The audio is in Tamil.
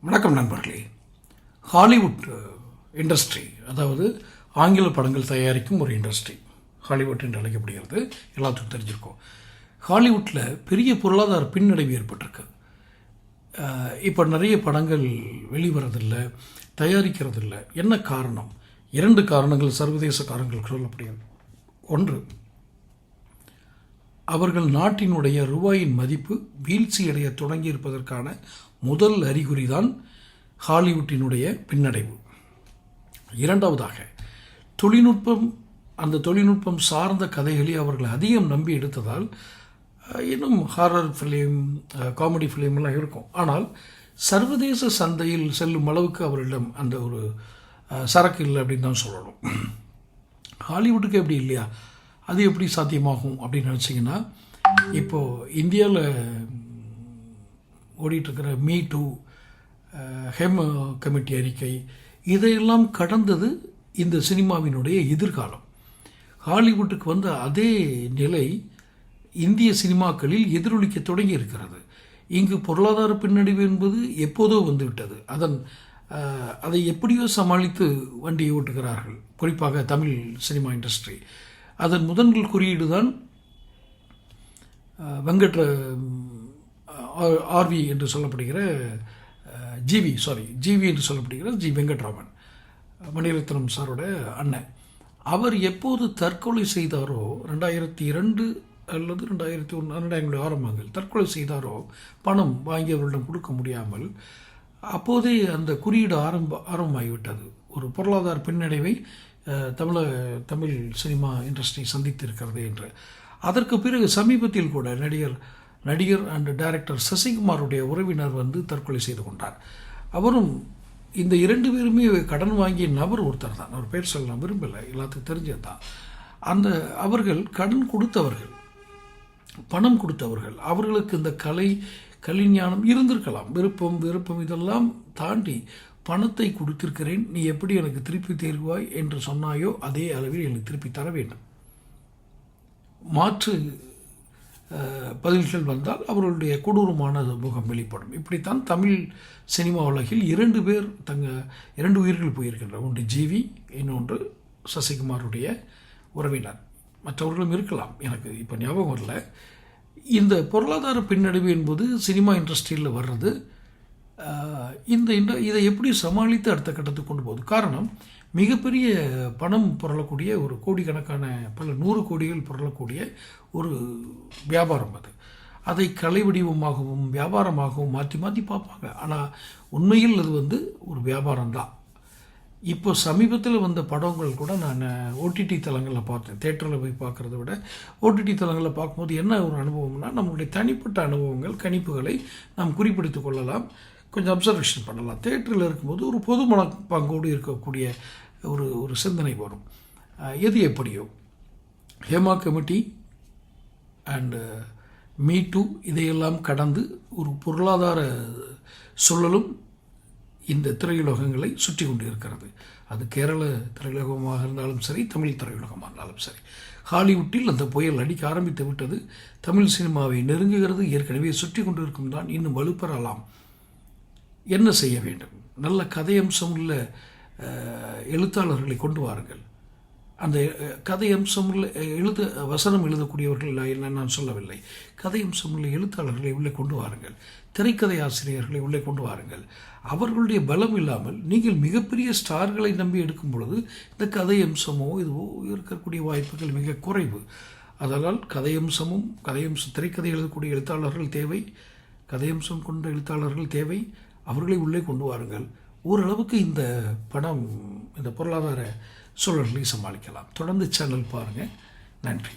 வணக்கம் நண்பர்களே. ஹாலிவுட் இண்டஸ்ட்ரி அதாவது ஆங்கில படங்கள் தயாரிக்கும் ஒரு இண்டஸ்ட்ரி ஹாலிவுட் என்று அழைக்கப்படுகிறது. எல்லாத்துக்கும் தெரிஞ்சிருக்கும். ஹாலிவுட்டில் பெரிய பொருளாதார பின்னடைவு ஏற்பட்டிருக்கு. இப்போ நிறைய படங்கள் வெளிவரதில்லை தயாரிக்கிறதில்ல. என்ன காரணம்? இரண்டு காரணங்கள் சர்வதேச காரணங்கள் சொல்லப்படுகிறது. ஒன்று அவர்கள் நாட்டினுடைய ரூபாயின் மதிப்பு வீழ்ச்சியடைய தொடங்கியிருப்பதற்கான முதல் அறிகுறி தான் ஹாலிவுட்டினுடைய பின்னடைவு. இரண்டாவதாக தொழில்நுட்பம் அந்த தொழில்நுட்பம் சார்ந்த கதைகளை அவர்கள் அதிகம் நம்பி எடுத்ததால் இன்னும் ஹாரர் ஃபிலிம் காமெடி ஃபிலிம்லாம் இருக்கும். ஆனால் சர்வதேச சந்தையில் செல்லும் அளவுக்கு அவர்களிடம் அந்த ஒரு சரக்கு இல்லை அப்படின்னு தான் சொல்லணும். ஹாலிவுட்டுக்கு எப்படி இல்லையா? அது எப்படி சாத்தியமாகும் அப்படின்னு நினச்சிங்கன்னா இப்போது இந்தியாவில் ஓடிட்டுருக்கிற மீ டூ ஹெம் கமிட்டி அறிக்கை இதையெல்லாம் கடந்தது இந்த சினிமாவினுடைய எதிர்காலம். ஹாலிவுட்டுக்கு வந்த அதே நிலை இந்திய சினிமாக்களில் எதிரொலிக்க தொடங்கி இருக்கிறது இங்கு பொருளாதார பின்னடைவு என்பது எப்போதோ வந்துவிட்டது. அதன் அதை எப்படியோ சமாளித்து வண்டியை ஓட்டுகிறார்கள். குறிப்பாக தமிழ் சினிமா இண்டஸ்ட்ரி. அதன் முதன்கள் குறியீடு தான் வெங்கட் ஆர்வி என்று சொல்லப்படுகிற ஜிவி சாரி ஜிவி என்று சொல்லப்படுகிற ஜி வெங்கட்ராமன் மணிரத்னம் சாரோட அண்ணன். அவர் எப்போது தற்கொலை செய்தாரோ ரெண்டாயிரத்தி இரண்டு அல்லது ரெண்டாயிரத்தி ஒன்று ரெண்டாயிரத்தி ஆரம்பங்கள் தற்கொலை செய்தாரோ பணம் வாங்கியவர்களிடம் கொடுக்க முடியாமல் அப்போதே அந்த குறியீடு ஆரம்ப ஆரம்பமாகிவிட்டது. ஒரு பொருளாதார பின்னடைவை தமிழக தமிழ தமிழ் சினிமா இண்டஸ்ட்ரி சந்தித்திருக்கிறது என்று. அதற்கு பிறகு சமீபத்தில் கூட நடிகர் நடிகர் அண்ட் டைரக்டர் சசிகுமாருடைய உறவினர் வந்து தற்கொலை செய்து கொண்டார். அவரும் இந்த இரண்டு பேருமே கடன் வாங்கிய நபர் ஒருத்தர் தான். அவர் பேர் சொல்ல விரும்பலை. எல்லாத்துக்கும் தெரிஞ்சது தான். அந்த அவர்கள் கடன் கொடுத்தவர்கள் பணம் கொடுத்தவர்கள் அவர்களுக்கு இந்த கலை கலைஞானம் இருந்திருக்கலாம். விருப்பம் விருப்பம் இதெல்லாம் தாண்டி பணத்தை கொடுத்திருக்கிறேன் நீ எப்படி எனக்கு திருப்பி தருவாய் என்று சொன்னாயோ அதே அளவில் எனக்கு திருப்பி தர வேண்டும். மாற்று பதில்கள் வந்தால் அவர்களுடைய கொடூரமான முகம் வெளிப்படும். இப்படித்தான் தமிழ் சினிமா உலகில் இரண்டு பேர் தங்க இரண்டு உயிர்கள் போயிருக்கின்றன. ஒன்று ஜிவி இன்னொன்று சசிகுமாருடைய உறவினர். மற்றவர்களும் இருக்கலாம் எனக்கு இப்போ ஞாபகம் வரல. இந்த பொருளாதார பின்னடைவு என்பது சினிமா இண்டஸ்ட்ரியில் வர்றது இந்த இந்த இதை எப்படி சமாளித்து அடுத்த கட்டத்துக்கு கொண்டு போகுது? காரணம் மிகப்பெரிய பணம் புரளக்கூடிய ஒரு கோடிக்கணக்கான பல நூறு கோடிகள் புரளக்கூடிய ஒரு வியாபாரம் அது. அதை கலை வடிவமாகவும் வியாபாரமாகவும் மாற்றி மாற்றி பார்ப்பாங்க. ஆனால் உண்மையில் அது வந்து ஒரு வியாபாரம் தான். இப்போ சமீபத்தில் வந்த படங்கள் கூட நான் ஓடிடி தளங்களில் பார்த்தேன். தேட்டரில் போய் பார்க்குறத விட ஓடிடி தளங்களில் பார்க்கும்போது என்ன ஒரு அனுபவம்னா நம்மளுடைய தனிப்பட்ட அனுபவங்கள் கணிப்புகளை நாம் குறிப்பிடுத்து கொள்ளலாம். கொஞ்சம் அப்சர்வேஷன் பண்ணலாம். தேட்டரில் இருக்கும்போது ஒரு பொது மனப்பாங்கோடு இருக்கக்கூடிய ஒரு ஒரு சிந்தனை வரும். எது எப்படியோ. Hema committee and me too இதையெல்லாம் கடந்து ஒரு பொருளாதார சூழலும் இந்த திரையுலகங்களை சுற்றி கொண்டு இருக்கிறது அது கேரள திரையுலகமாக இருந்தாலும் சரி தமிழ் திரையுலகமாக இருந்தாலும் சரி. ஹாலிவுட்டில் அந்த புயல் அடிக்க ஆரம்பித்து விட்டது. தமிழ் சினிமாவை நெருங்குகிறது. ஏற்கனவே சுற்றி கொண்டிருக்கும் தான். இன்னும் வலுப்பெறலாம். என்ன செய்ய வேண்டும்? நல்ல கதையம்சம் உள்ள எழுத்தாளர்களை கொண்டு வாருங்கள். அந்த கதையம்சம் கதை அம்சம் உள்ள எழுத வசனம் எழுதக்கூடியவர்கள் என்ன நான் சொல்லவில்லை. கதையம்சம் உள்ள எழுத்தாளர்களை உள்ளே கொண்டு வாருங்கள். திரைக்கதை ஆசிரியர்களை உள்ளே கொண்டு வாருங்கள். அவர்களுடைய பலம் இல்லாமல் நீங்கள் மிகப்பெரிய ஸ்டார்களை நம்பி எடுக்கும் பொழுது இந்த கதையம்சமோ இதுவோ இருக்கக்கூடிய வாய்ப்புகள் மிக குறைவு. அதனால் கதையம்சமும் கதையம்சம் திரைக்கதை எழுதக்கூடிய எழுத்தாளர்கள் தேவை. கதையம்சம் கொண்ட எழுத்தாளர்கள் தேவை. அவர்களை உள்ளே கொண்டு வாருங்கள். ஓரளவுக்கு இந்த படம் இந்த பொருளாதார சூழல்களை சமாளிக்கலாம். தொடர்ந்து சேனல் பாருங்கள் நன்றி.